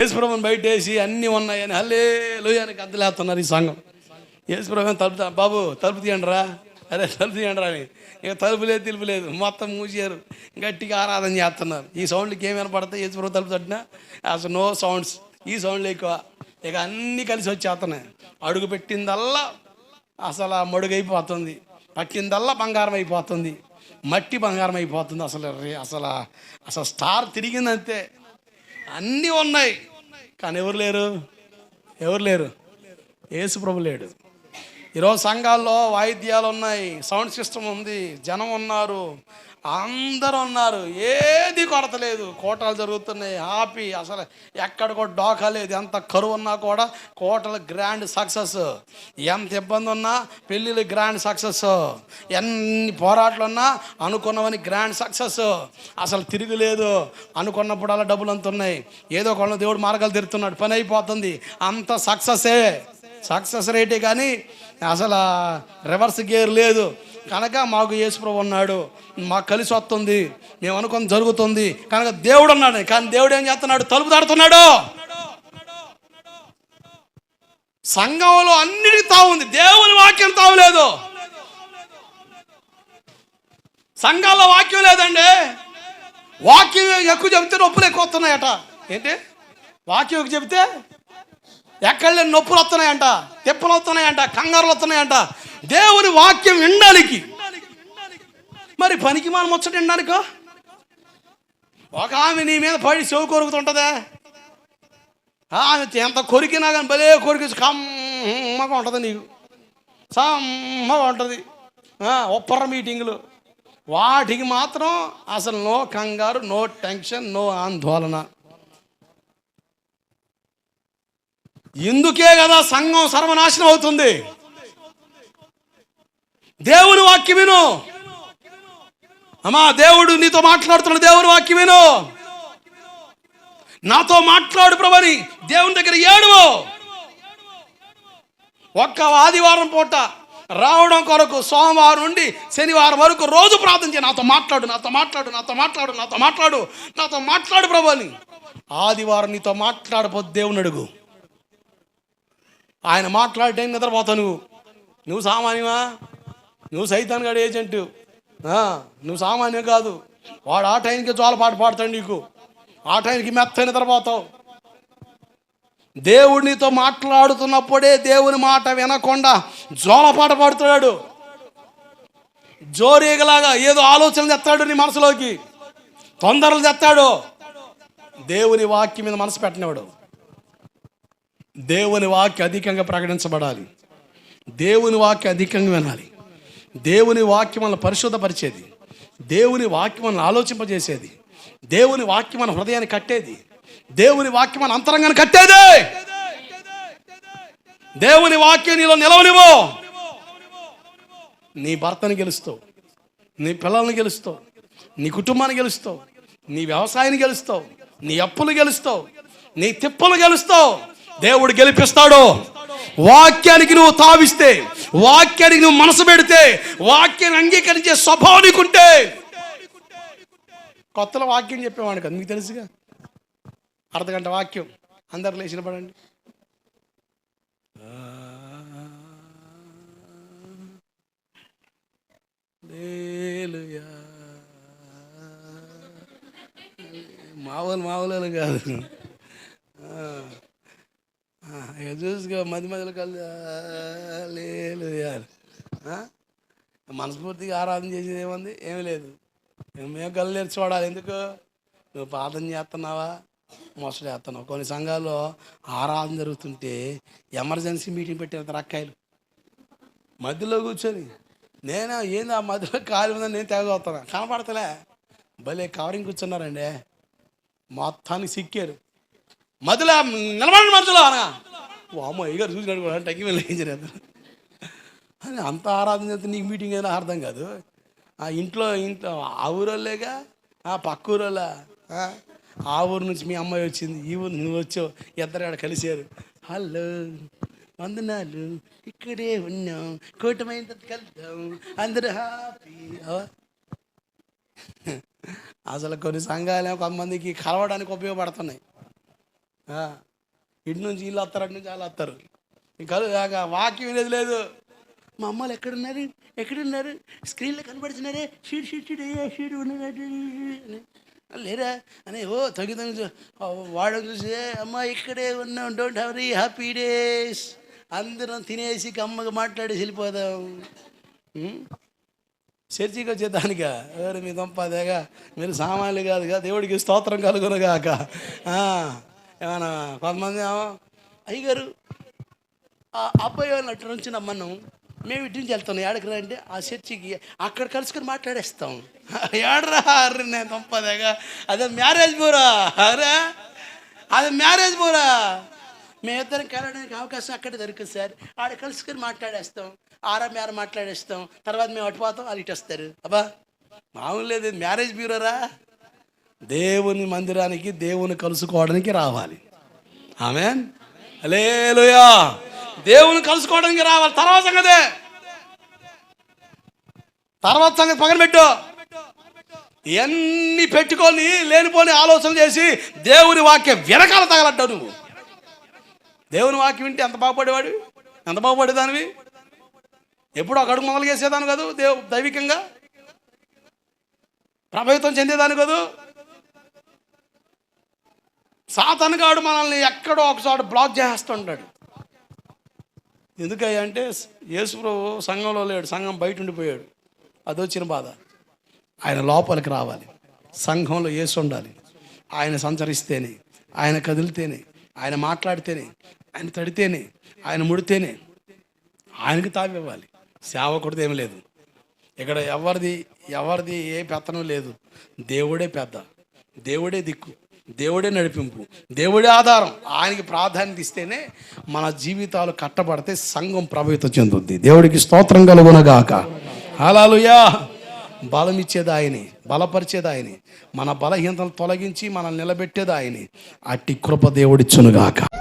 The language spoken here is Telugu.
యేసుప్రభుని బయట వేసి అన్నీ ఉన్నాయని హల్లే లోయానికి గద్దలేస్తున్నారు ఈ సంఘం. యేసుప్రభు తలుపు బాబు తలుపు తీయండి రా అరే తలుపు తీయండి రా అని. ఇక తలుపు లేదు తెలుపు లేదు. మొత్తం మూసారు గట్టిగా ఆరాధన చేస్తున్నారు. ఈ సౌండ్లకి ఏమి వినపడతాయి? యేసుప్రభు తలుపు తట్టినా? అసలు నో సౌండ్స్. ఈ సౌండ్లు ఎక్కువ. ఇక అన్నీ కలిసి వచ్చేస్తున్నాయి. అడుగు పెట్టిందల్లా అసలు ఆ మడుగైపోతుంది పట్టిందల్లా బంగారం అయిపోతుంది. మట్టి బంగారం అయిపోతుంది. అసలు రే- అసలు అసలు స్టార్ తిరిగిందంతే. అన్నీ ఉన్నాయి. కానీ ఎవరు లేరు? ఎవరు లేరు? ఏసుప్రభు లేడు. ఈరోజు సంఘాల్లో వాయిద్యాలు ఉన్నాయి. సౌండ్ సిస్టమ్ ఉంది. జనం ఉన్నారు. అందరూ ఉన్నారు ఏది కొరత లేదు కోటలు జరుగుతున్నాయి హ్యాపీ అసలు ఎక్కడ కూడా డోకా లేదు. ఎంత కరువు ఉన్నా కూడా కోటలు గ్రాండ్ సక్సెస్ ఎంత ఇబ్బంది ఉన్నా పెళ్ళిళ్ళు గ్రాండ్ సక్సెస్ ఎన్ని పోరాటాలు ఉన్నా అనుకున్నవని గ్రాండ్ సక్సెస్ అసలు తిరుగులేదు అనుకున్నప్పుడు అలా డబ్బులు అంత ఉన్నాయి. ఏదో కొన్న దేవుడు మార్గాలు తిరుగుతున్నాడు పని అయిపోతుంది. అంత సక్సెసే సక్సెస్ రేటే కానీ అసలు రివర్స్ గేర్ లేదు. కనుక మాకు యేసుప్రభు ఉన్నాడు మాకు కలిసి వస్తుంది మేము అనుకుని జరుగుతుంది. కనుక దేవుడు అన్నాడు కానీ దేవుడు ఏం చేస్తున్నాడు? తలుపు తాడుతున్నాడు. సంఘంలో అన్నిటి తాగుంది దేవుని వాక్యం తావులేదు. సంఘాల్లో వాక్యం లేదండి. వాక్యం ఎక్కువ చెబితే నొప్పులు ఎక్కువ వస్తున్నాయట ఏంటి? వాక్యం ఎక్కువ చెబితే ఎక్కడ లేని నొప్పులు వస్తున్నాయంట తిప్పలు వస్తున్నాయంట కంగారులు వస్తున్నాయంట. దేవుని వాక్యం వినడానికి. మరి పనికి మనం ముచ్చట వినడానికో? ఒక ఆమె నీ మీద పడి చెవు కొరుకుతుంటుందే. ఆమె ఎంత కొరికినా కానీ భలే కొరికి కమ్మగా ఉంటుంది నీకు. సమ్మగా ఉంటుంది. ఒప్పర మీటింగులు. వాటికి మాత్రం అసలు నో కంగారు నో టెన్షన్ నో ఆందోళన. ఇందుకే కదా సంఘం సర్వనాశనం అవుతుంది. దేవుని వాక్యం విను. అమ్మా దేవుడు నీతో మాట్లాడుతున్నాడు. దేవుని వాక్యం విను. నాతో మాట్లాడు ప్రభని. దేవుని దగ్గర ఏడువో. ఒక్క ఆదివారం పూట రావడం కొరకు సోమవారం నుండి శనివారం వరకు రోజు ప్రార్థన చేయ. నాతో మాట్లాడు నాతో మాట్లాడు నాతో మాట్లాడు నాతో మాట్లాడు నాతో మాట్లాడు ప్రభని. ఆదివారం నీతో మాట్లాడబోద్దు దేవుని అడుగు. ఆయన మాట్లాడటం నిద్రపోతావు నువ్వు. నువ్వు సామాన్యమా? నువ్వు సైతాన్ గడి ఏజెంట్ నువ్వు సామాన్యం కాదు. వాడు ఆ టైంకి జోలపాట పాడతాడు నీకు. ఆ టైంకి మెత్త నిద్రపోతావు దేవుడు నీతో మాట్లాడుతున్నప్పుడే దేవుని మాట వినకుండా జోలపాట పాడుతున్నాడు. జోరీగలాగా ఏదో ఆలోచన తెస్తాడు నీ మనసులోకి. తొందరలు తెస్తాడు. దేవుని వాక్యం మీద మనసు పెట్టినవాడు దేవుని వాక్య అధికంగా ప్రకటించబడాలి. దేవుని వాక్య అధికంగా వినాలి. దేవుని వాక్యం మనల్ని పరిశుద్ధపరిచేది. దేవుని వాక్యం మనల్ని ఆలోచింపజేసేది. దేవుని వాక్యం మన హృదయాన్ని కట్టేది. దేవుని వాక్యం మన అంతరంగాన్ని కట్టేది. దేవుని వాక్యం నీలో నిలవనివో నీ భర్తని గెలుస్తావు. నీ పిల్లల్ని గెలుస్తావు. నీ కుటుంబాన్ని గెలుస్తావు. నీ వ్యవసాయాన్ని గెలుస్తావు. నీ అప్పులు గెలుస్తావు. నీ తిప్పలు గెలుస్తావు. దేవుడు గెలిపిస్తాడు. వాక్యానికి నువ్వు తావిస్తే వాక్యానికి నువ్వు మనసు పెడితే వాక్యాన్ని అంగీకరించే స్వభావం నీకుంటే. కొత్తలో వాక్యం చెప్పేవాడు కదా మీకు తెలుసుగా? అర్ధగంట వాక్యం. అందరు లేచిన పడండి. హల్లెలూయా. మామూలు కాదు. చూసుకో మధ్య మధ్యలో కళ్ళు. లేదు మనస్ఫూర్తిగా ఆరాధన చేసేది ఏముంది? ఏమీ లేదు. మేము కళ్ళు చూడాలి. ఎందుకు? నువ్వు ప్రార్థన చేస్తున్నావా? మోసలు చేస్తున్నావు. కొన్ని సంఘాల్లో ఆరాధన జరుగుతుంటే ఎమర్జెన్సీ మీటింగ్ పెట్టిన రక్కాయలు. మధ్యలో కూర్చొని నేను? ఏంది ఆ మధ్యలో కాలు ఉందని నేను తెగవుతున్నా కనపడతలే. భలే కవరింగ్ కూర్చున్నారండి. మొత్తానికి సిక్కారు. మధ్యలో నిలబడి మధ్యలో అనగా ఓ గారు అయ్యగారు చూసినాడు కూడా టక్కి వెళ్ళి ఏం చేయలేదు అని అంత ఆరాధన చేస్తే నీకు మీటింగ్ అయినా అర్థం కాదు. ఆ ఇంట్లో ఇంట్లో ఆ ఊరోళ్ళేగా? ఆ పక్క ఊరోళ్ళ? ఆ, ఆ ఊరు నుంచి మీ అమ్మాయి వచ్చింది ఈ ఊరు నువ్వు వచ్చావు ఇద్దరు ఆడ కలిసారు హలో వందనాలు ఇక్కడే ఉన్నాం కూటమైన కలుద్దాం అందరూ హ్యాపీ అసలు కొన్ని సంఘాలు కొంతమందికి కలవడానికి ఉపయోగపడుతున్నాయి. ఇటు నుంచి వీళ్ళు వస్తారు అటు నుంచి వాళ్ళు వస్తారు. ఇంకా వాక్యం వినేది లేదు. మా అమ్మలు ఎక్కడున్నారు? ఎక్కడున్నారు? స్క్రీన్లో కనబడుతున్నారే. షీడ్ షీడ్ షీడ్ అయ్యా షీడ్ ఉన్నది. లేరా? అని ఓ తగ్గి తగ్గి వాడు చూసి అమ్మ ఇక్కడే ఉన్నాం. డోంట్ హ్యావ్ రీ హ్యాపీ డేస్ అందరం తినేసి కమ్మగా మాట్లాడేసి వెళ్ళిపోదాం. చర్చికి వచ్చేదానిక ఎవరు మీ దొంపదేగా మీరు సామాన్లు కాదుగా దేవుడికి స్తోత్రం కలుగునుగాక ఏమన్నా కొంతమంది ఏమో అయ్యగారు ఆ అబ్బాయి వాళ్ళు అటు నుంచి నమ్మను. మేము ఇటు నుంచి వెళ్తాం. ఏడకి రండి ఆ చర్చికి అక్కడ కలుసుకొని మాట్లాడేస్తాం. ఏడరా అర్రి నేను దొంపదేగా అదే మ్యారేజ్ పోరా అరే. అది మ్యారేజ్ బూరా. మేమిద్దరం కలవడానికి అవకాశం అక్కడ దొరుకుతుంది సార్. ఆడ కలుసుకొని మాట్లాడేస్తాం. ఆరా మేర మాట్లాడేస్తాం. తర్వాత మేము అటుపోతాం వాళ్ళు ఇటు వస్తారు. అబ్బా మామూలు లేదు. మ్యారేజ్ బ్యూరోరా? దేవుని మందిరానికి దేవుని కలుసుకోవడానికి రావాలి. ఆమె లేలుయా దేవుని కలుసుకోవడానికి రావాలి. తర్వాత సంగతే. తర్వాత సంగతి పక్కన పెట్టు. ఇవన్నీ పెట్టుకొని లేనిపోని ఆలోచన చేసి దేవుని వాక్యం వెనకాల తగలడ్డావు నువ్వు. దేవుని వాక్యం వింటే ఎంత బాగుపడేవాడు ఎంత బాగుపడేదానివి? ఎప్పుడు ఒక అడుగు మొదలు చేసేదాను కదా దేవు దైవికంగా. ప్రభావితం చెందేదాను కదా. సాతనగాడు మనల్ని ఎక్కడో ఒకసారి బ్లాక్ చేస్తుంటాడు. ఎందుకంటే అంటే యేసుప్రభు సంఘంలో లేడు సంఘం బయట ఉండిపోయాడు. అది వచ్చిన బాధ. ఆయన లోపలికి రావాలి. సంఘంలో యేసు ఉండాలి. ఆయన సంచరిస్తేనే ఆయన కదిలితేనే ఆయన మాట్లాడితేనే ఆయన తడితేనే ఆయన ముడితేనే ఆయనకి తావివ్వాలి సేవకుడిది ఏమి లేదు. ఇక్కడ ఎవరిది ఎవరిది ఏ పెత్తనం లేదు. దేవుడే పెద్ద. దేవుడే దిక్కు. దేవుడే నడిపింపు దేవుడే ఆధారం. ఆయనకి ప్రాధాన్యత ఇస్తేనే మన జీవితాలు కట్టబడితే సంఘం ప్రభావితం చెందుద్ది. దేవుడికి స్తోత్రం కలుగునగాక. అలాలుయా బలం ఇచ్చేది ఆయనే బలపరిచేది ఆయనే. మన బలహీనతలు తొలగించి మనల్ని నిలబెట్టేది ఆయనే. అట్టి కృప దేవుడిచ్చునుగాక.